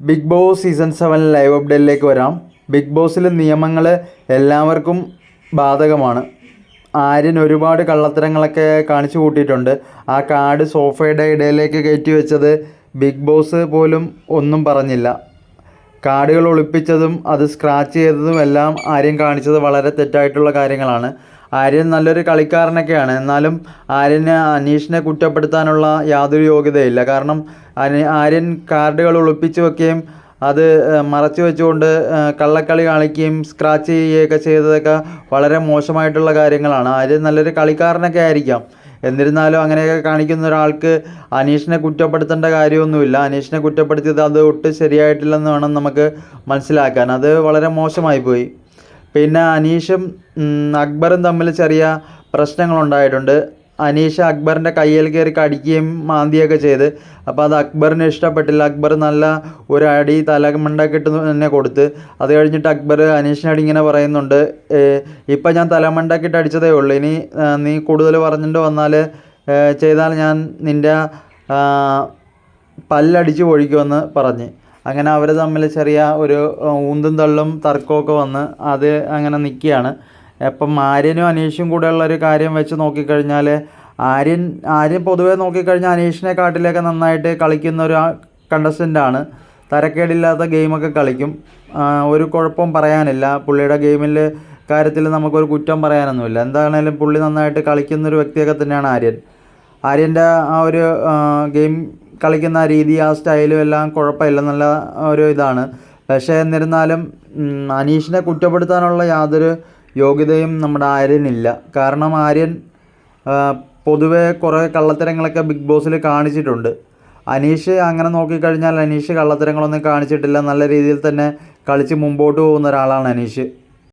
Bigg Boss season seven live അപ്ഡേറ്റിലേക്ക് വരാം. Big ബോസിലെ നിയമങ്ങൾ എല്ലാവർക്കും ബാധകമാണ്. ആര്യൻ ഒരുപാട് കള്ളത്തരങ്ങളൊക്കെ കാണിച്ചു കൂട്ടിയിട്ടുണ്ട്. ആ കാർഡ് സോഫയുടെ ഇടയിലേക്ക് കയറ്റി വെച്ചത് ബിഗ് ബോസ് പോലും ഒന്നും പറഞ്ഞില്ല. കാർഡുകൾ ഒളിപ്പിച്ചതും അത് സ്ക്രാച്ച് ചെയ്തതും എല്ലാം ആര്യൻ കാണിച്ചത് വളരെ തെറ്റായിട്ടുള്ള കാര്യങ്ങളാണ്. ആര്യൻ നല്ലൊരു കളിക്കാരനൊക്കെയാണ്. എന്നാലും ആര്യന് അനീഷിനെ കുറ്റപ്പെടുത്താനുള്ള യാതൊരു യോഗ്യതയില്ല. കാരണം ആര്യൻ കാർഡുകൾ ഒളിപ്പിച്ചു വെക്കുകയും അത് മറച്ചു വെച്ചുകൊണ്ട് കള്ളക്കളി കാണിക്കുകയും സ്ക്രാച്ച് ചെയ്യുകയൊക്കെ ചെയ്തതൊക്കെ വളരെ മോശമായിട്ടുള്ള കാര്യങ്ങളാണ്. ആര്യൻ നല്ലൊരു കളിക്കാരനൊക്കെ ആയിരിക്കാം. എന്നിരുന്നാലും അങ്ങനെയൊക്കെ കാണിക്കുന്ന ഒരാൾക്ക് അനീഷിനെ കുറ്റപ്പെടുത്തേണ്ട കാര്യമൊന്നുമില്ല. അനീഷിനെ കുറ്റപ്പെടുത്തിയത് അത് ഒട്ടും ശരിയായിട്ടില്ലെന്ന് വേണം നമുക്ക് മനസ്സിലാക്കാൻ. അത് വളരെ മോശമായി പോയി. പിന്നെ അനീഷും അക്ബറും തമ്മിൽ ചെറിയ പ്രശ്നങ്ങളുണ്ടായിട്ടുണ്ട്. അനീഷ് അക്ബറിന്റെ കയ്യിൽ കയറി കടിക്കുകയും മാന്തിയൊക്കെ ചെയ്ത് അപ്പോൾ അത് അക്ബറിന് ഇഷ്ടപ്പെട്ടില്ല. അക്ബർ നല്ല ഒരു അടി തലമണ്ടക്കിട്ട് തന്നെ കൊടുത്ത് അത് കഴിഞ്ഞിട്ട് അക്ബർ അനീഷിനോട് ഇങ്ങനെ പറയുന്നുണ്ട് "ഏഹ്, ഇപ്പം ഞാൻ തലമണ്ടക്കിട്ട് അടിച്ചതേ ഉള്ളൂ. ഇനി നീ കൂടുതൽ പറഞ്ഞിട്ട് വന്നാൽ ചെയ്താൽ ഞാൻ നിന്റെ പല്ലടിച്ച് പൊഴിക്കുമെന്ന് പറഞ്ഞ്. അങ്ങനെ അവർ തമ്മിൽ ചെറിയ ഒരു ഊന്തും തള്ളും തർക്കമൊക്കെ വന്ന് അത് അങ്ങനെ നിൽക്കുകയാണ്. അപ്പം ആര്യനും അനീഷും കൂടെയുള്ള ഒരു കാര്യം വെച്ച് നോക്കിക്കഴിഞ്ഞാൽ ആര്യൻ ആര്യൻ പൊതുവെ നോക്കിക്കഴിഞ്ഞാൽ അനീഷിനെ കാട്ടിലൊക്കെ നന്നായിട്ട് കളിക്കുന്ന ഒരു കണ്ടസ്റ്റന്റാണ് തരക്കേടില്ലാത്ത ഗെയിമൊക്കെ കളിക്കും. ഒരു കുഴപ്പം പറയാനില്ല. പുള്ളിയുടെ ഗെയിമിൽ കാര്യത്തിൽ നമുക്കൊരു കുറ്റം പറയാനൊന്നുമില്ല. എന്താണേലും പുള്ളി നന്നായിട്ട് കളിക്കുന്ന ഒരു വ്യക്തിയൊക്കെ തന്നെയാണ് ആര്യൻ. ആര്യന്റെ ആ ഒരു ഗെയിം കളിക്കുന്ന രീതി ആ സ്റ്റൈലും എല്ലാം കുഴപ്പമില്ല. നല്ല ഒരു ഇതാണ്. പക്ഷേ എന്നിരുന്നാലും അനീഷിനെ കുറ്റപ്പെടുത്താനുള്ള യാതൊരു യോഗ്യതയും നമ്മുടെ ആര്യനില്ല. കാരണം ആര്യൻ പൊതുവേ കുറേ കള്ളത്തരങ്ങളൊക്കെ ബിഗ് ബോസിൽ കാണിച്ചിട്ടുണ്ട്. അനീഷ് അങ്ങനെ നോക്കിക്കഴിഞ്ഞാൽ അനീഷ് കള്ളത്തരങ്ങളൊന്നും കാണിച്ചിട്ടില്ല. നല്ല രീതിയിൽ തന്നെ കളിച്ച് മുമ്പോട്ട് പോകുന്ന ഒരാളാണ് അനീഷ്.